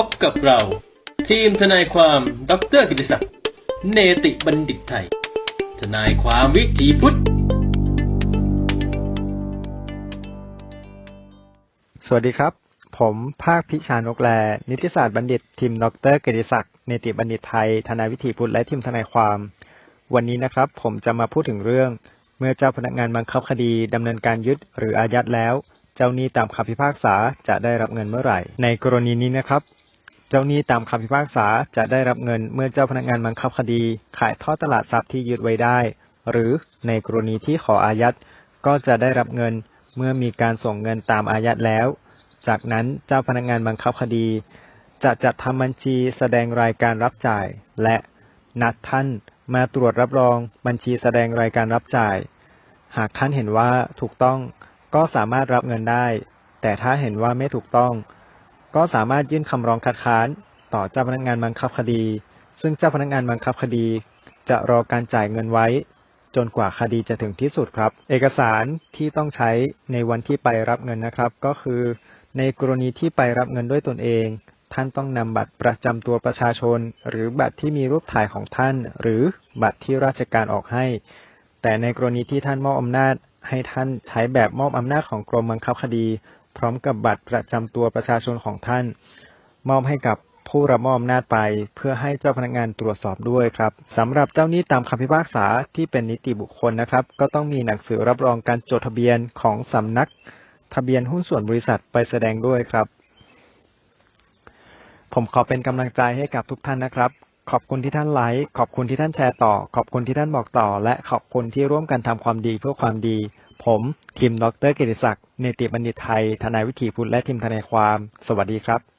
พบกับเรา ทีมทนายความดรกิติศักดิ์เนติบัณฑิตไทย ทนายความวิถีพุทธ สวัสดีครับ ผมภาคพิชานกแล นิติศาสตร์บัณฑิต ทีมดรเกติศักดิ์เนติบัณฑิตไทย ทนายวิถีพุทธและทีมทนายความ วันนี้นะครับ ผมจะมาพูดถึงเรื่อง เมื่อเจ้าพนักงานบังคับคดีดำเนินการยึดหรืออายัดแล้วเจ้าหนี้ตามคำพิพากษาจะได้รับเงินเมื่อไหร่ ในกรณีนี้นะครับ จ้าหนี้ตามคำพิพากษาจะได้รับเงินเมื่อเจ้าพนักงานบังคับคดี ขายทอดตลาดทรัพย์ที่ยึดไว้ได้ หรือในกรณีที่ขออายัดก็จะได้รับเงินเมื่อมีการส่งเงินตามอายัดแล้ว จากนั้นเจ้าพนักงานบังคับคดี จะจัดทำบัญชีแสดงรายการรับจ่าย และนัดท่านมาตรวจรับรองบัญชีแสดงรายการรับจ่าย หากท่านเห็นว่าถูกต้องก็สามารถรับเงินได้ แต่ถ้าเห็นว่าไม่ถูกต้อง ก็สามารถยื่นคำร้องคัดค้าน ต่อเจ้าพนักงานบังคับคดี ซึ่งเจ้าพนักงานบังคับคดี จะรอการจ่ายเงินไว้ จนกว่าคดีจะถึงที่สุดครับ เอกสารที่ต้องใช้ในวันที่ไปรับเงินนะครับ ก็คือ ในกรณีที่ไปรับเงินด้วยตนเอง ท่านต้องนำบัตรประจำตัวประชาชน หรือบัตรที่มีรูปถ่ายของท่าน หรือบัตรที่ราชการออกให้ แต่ในกรณีที่ท่านมอบอำนาจให้ท่านใช้แบบมอบอำนาจของกรมบังคับคดี พร้อมกับบัตรประจำตัวประชาชนของท่าน มอบให้กับผู้รับมอบอำนาจไป เพื่อให้เจ้าพนักงานตรวจสอบด้วยครับสำหรับเจ้าหนี้ตามคำพิพากษาที่เป็นนิติบุคคลนะครับ ก็ต้องมีหนังสือรับรองการจดทะเบียนของสำนัก ทะเบียนหุ้นส่วนบริษัทไปแสดงด้วยครับ ผมขอเป็นกำลังใจให้กับทุกท่านนะครับ ขอบคุณที่ท่านไลค์ ขอบคุณที่ท่านแชร์ต่อ ขอบคุณที่ท่านบอกต่อ และขอบคุณที่ร่วมกันทำความดีเพื่อความดี ผมทีมดรเกติศักดิ์เนติบัณฑิตไทย ทนายวิถีพุทธและทีมทนายความ สวัสดีครับ